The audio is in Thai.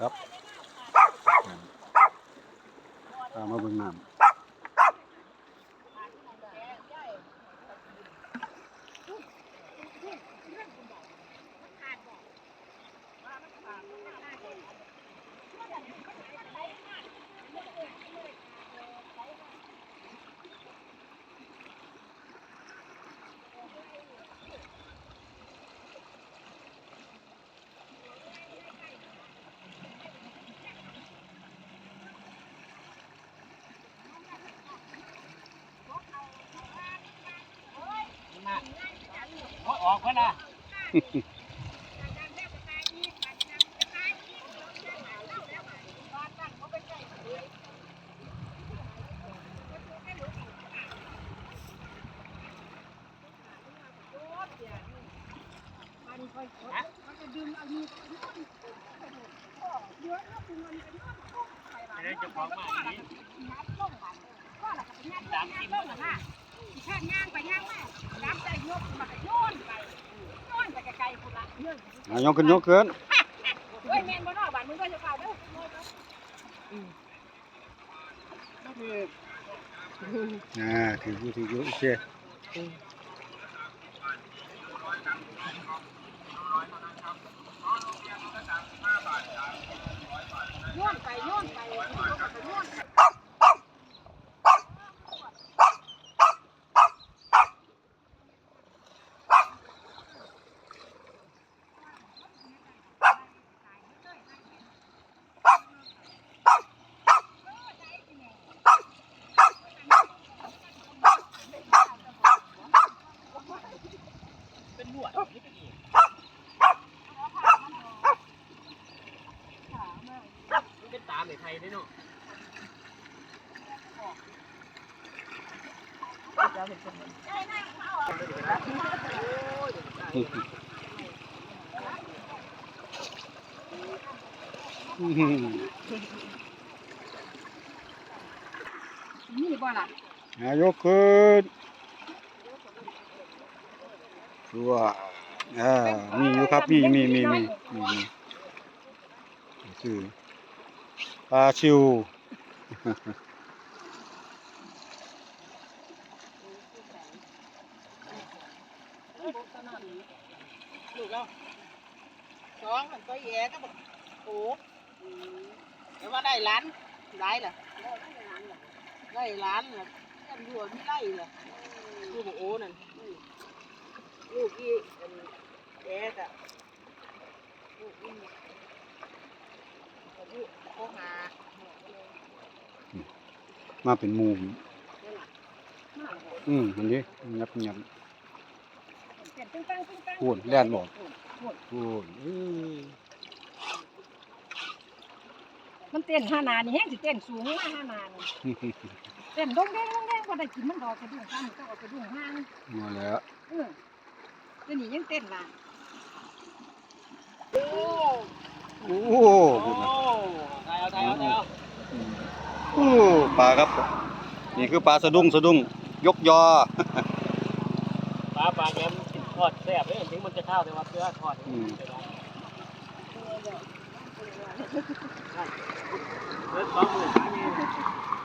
ครับตามมาเบิ่งน้ำ ออกก็นะเดี๋ยวจะของมาอย่างนี้ตามกิน แล้วนะแค่ย่างไปย่างมาน้ำใจยกมาโยนไปโยนไปไกลๆพุ่นละเนื่องอะยกขึ้นยกขึ้นเฮ้ยแม่นบ่เนาะบ้านมึงก็จะเก่าเด้ออ่าถืออยู่ถืออยู่โอเค โยนไปโยนไปโยนไปโยน เป็นลวดเป็นตามในไทยได้เนาะนี่บ่ล่ะอะยกขึ้นตัวอ่ามีอยู่ครับ มีมีมีมีมีมีนี่คือ ปลาชิวลูกแล้วสองมันก็แย่ก็บอกโอ้แต่ว่าได้ล้าน ได้เหรอได้ล้านเหรอกันอยู่ที่ไร่เหรอลูกบอกโอ้นั่นลูกอีแย่กะลูกอีลูกโคหามาเป็นหมูอืมมันดิยับยับเปลี่ยนตึ้งตั้งตึ้งตั้งพูดแล่นบอกพูดเอ้ยมันเต้นห้านานี่แฮงสิเต้นสูงมาห้านานี่เต้นดงแดงดงแดงบ่ได้กินมันดอกกระดุ่งข้างก็เอากระดุ่งห้างมาแล้วเออเดี๋ยวนี้ยังเต้นล่ะโอ้โอ้โห พูดนะ ได้เอาได้เอาได้เอา โอ้ ปลาครับ นี่คือปลาสะดุ้งสะดุ้งยกยอ ปลาปลาแกมกินทอดแซ่บเลยถึงมันจะข้าวแต่ว่าเพื่อทอดอืม เลือดสองหมื่น